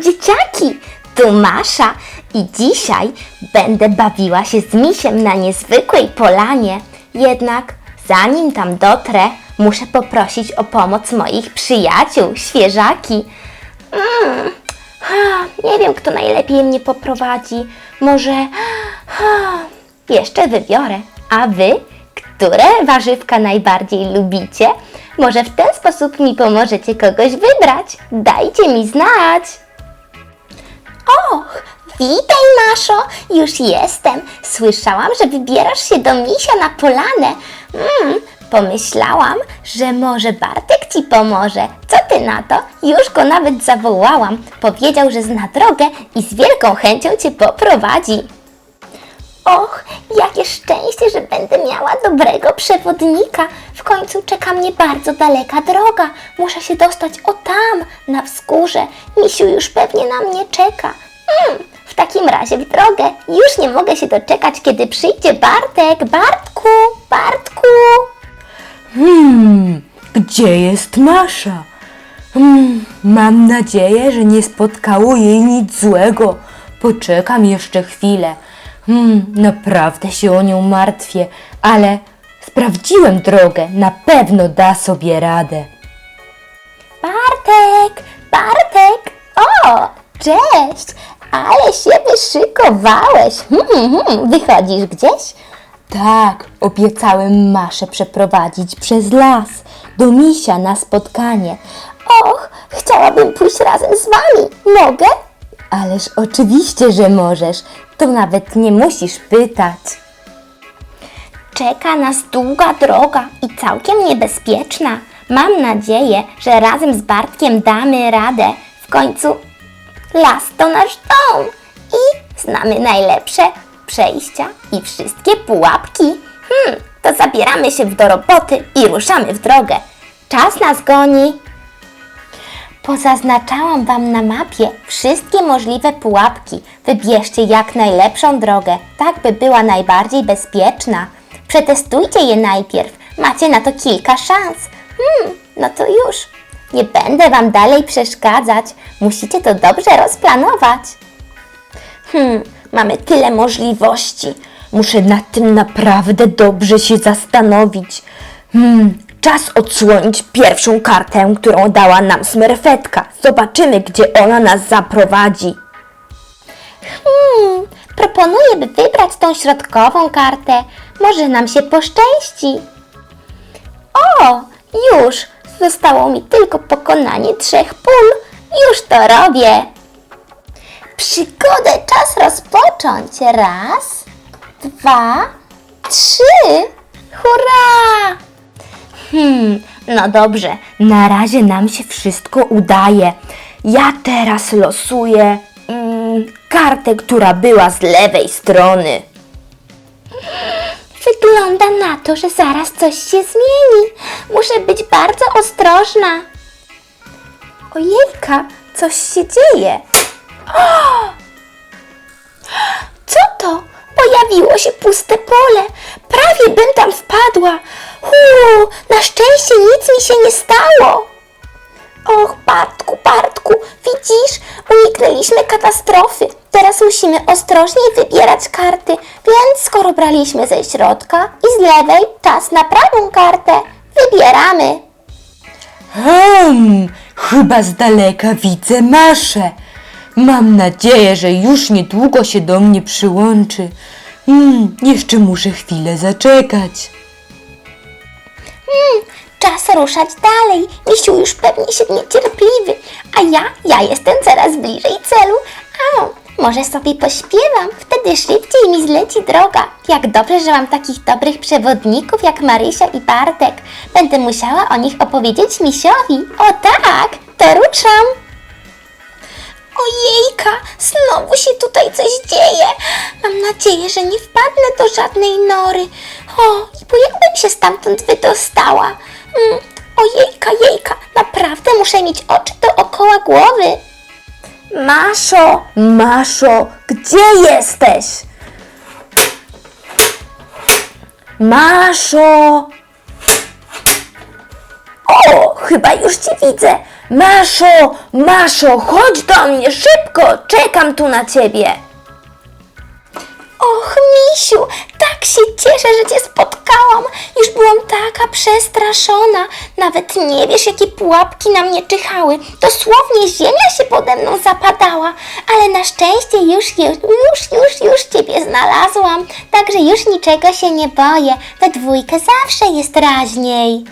dzieciaki! Tu Masza i dzisiaj będę bawiła się z misiem na niezwykłej polanie. Jednak zanim tam dotrę, muszę poprosić o pomoc moich przyjaciół, świeżaki. Mm, nie wiem, kto najlepiej mnie poprowadzi. Może jeszcze wybiorę. A wy, które warzywka najbardziej lubicie? Może w ten sposób mi pomożecie kogoś wybrać? Dajcie mi znać. Och, witaj Maszo, już jestem. Słyszałam, że wybierasz się do misia na polanę. Mm, pomyślałam, że może Bartek ci pomoże. Co ty na to? Już go nawet zawołałam. Powiedział, że zna drogę i z wielką chęcią cię poprowadzi. Och, jakie szczęście, że będę miała dobrego przewodnika. W końcu czeka mnie bardzo daleka droga. Muszę się dostać o tam, na wzgórze. Misiu już pewnie na mnie czeka. Hmm, w takim razie w drogę. Już nie mogę się doczekać, kiedy przyjdzie Bartek. Bartku, Bartku. Hmm, gdzie jest Masza? Hmm, mam nadzieję, że nie spotkało jej nic złego. Poczekam jeszcze chwilę. Hmm, naprawdę się o nią martwię, ale sprawdziłem drogę, na pewno da sobie radę. Bartek, Bartek. O, cześć. Ale się wyszykowałeś. Hmm, hmm, wychodzisz gdzieś? Tak, obiecałem Maszę przeprowadzić przez las do misia na spotkanie. Och, chciałabym pójść razem z wami. Mogę? Ależ oczywiście, że możesz. To nawet nie musisz pytać. Czeka nas długa droga i całkiem niebezpieczna. Mam nadzieję, że razem z Bartkiem damy radę. W końcu las to nasz dom i znamy najlepsze przejścia i wszystkie pułapki. Hmm, to zabieramy się do roboty i ruszamy w drogę. Czas nas goni. Pozaznaczałam Wam na mapie wszystkie możliwe pułapki. Wybierzcie jak najlepszą drogę, tak by była najbardziej bezpieczna. Przetestujcie je najpierw, macie na to kilka szans. Hmm, no to już. Nie będę Wam dalej przeszkadzać, musicie to dobrze rozplanować. Hmm, mamy tyle możliwości. Muszę nad tym naprawdę dobrze się zastanowić. Hmm, czas odsłonić pierwszą kartę, którą dała nam smerfetka. Zobaczymy, gdzie ona nas zaprowadzi. Hmm, proponuję, by wybrać tą środkową kartę. Może nam się poszczęści. O, już! Zostało mi tylko pokonanie trzech pól. Już to robię. Przygodę czas rozpocząć. Raz, dwa, trzy. Hurra! Hmm, no dobrze, na razie nam się wszystko udaje. Ja teraz losuję mm, kartę, która była z lewej strony. Wygląda na to, że zaraz coś się zmieni. Muszę być bardzo ostrożna. Ojejka, coś się dzieje. Co to? Pojawiło się puste pole. Prawie bym tam wpadła. Hu, na szczęście nic mi się nie stało. Och, Bartku, Bartku, widzisz, uniknęliśmy katastrofy. Teraz musimy ostrożniej wybierać karty, więc skoro braliśmy ze środka i z lewej, czas na prawą kartę. Wybieramy. Hmm, chyba z daleka widzę Maszę. Mam nadzieję, że już niedługo się do mnie przyłączy. Hmm, jeszcze muszę chwilę zaczekać. Czas ruszać dalej. Misiu już pewnie się niecierpliwy, a ja, ja jestem coraz bliżej celu. A, może sobie pośpiewam, wtedy szybciej mi zleci droga. Jak dobrze, że mam takich dobrych przewodników jak Marysia i Bartek. Będę musiała o nich opowiedzieć misiowi. O tak, to ruszam. Ojejka, znowu się tutaj coś dzieje. Mam nadzieję, że nie wpadnę do żadnej nory. O, bo jakbym się stamtąd wydostała. Mm, ojejka, jejka, naprawdę muszę mieć oczy dookoła głowy. Maszo, Maszo, gdzie jesteś? Maszo! O, chyba już cię widzę. Maszo, Maszo, chodź do mnie szybko, czekam tu na ciebie. Och, misiu, tak się cieszę, że cię spotkałam. Już byłam taka przestraszona. Nawet nie wiesz, jakie pułapki na mnie czyhały. Dosłownie ziemia się pode mną zapadała. Ale na szczęście już, już, już, już, już ciebie znalazłam. Także już niczego się nie boję. We dwójkę zawsze jest raźniej.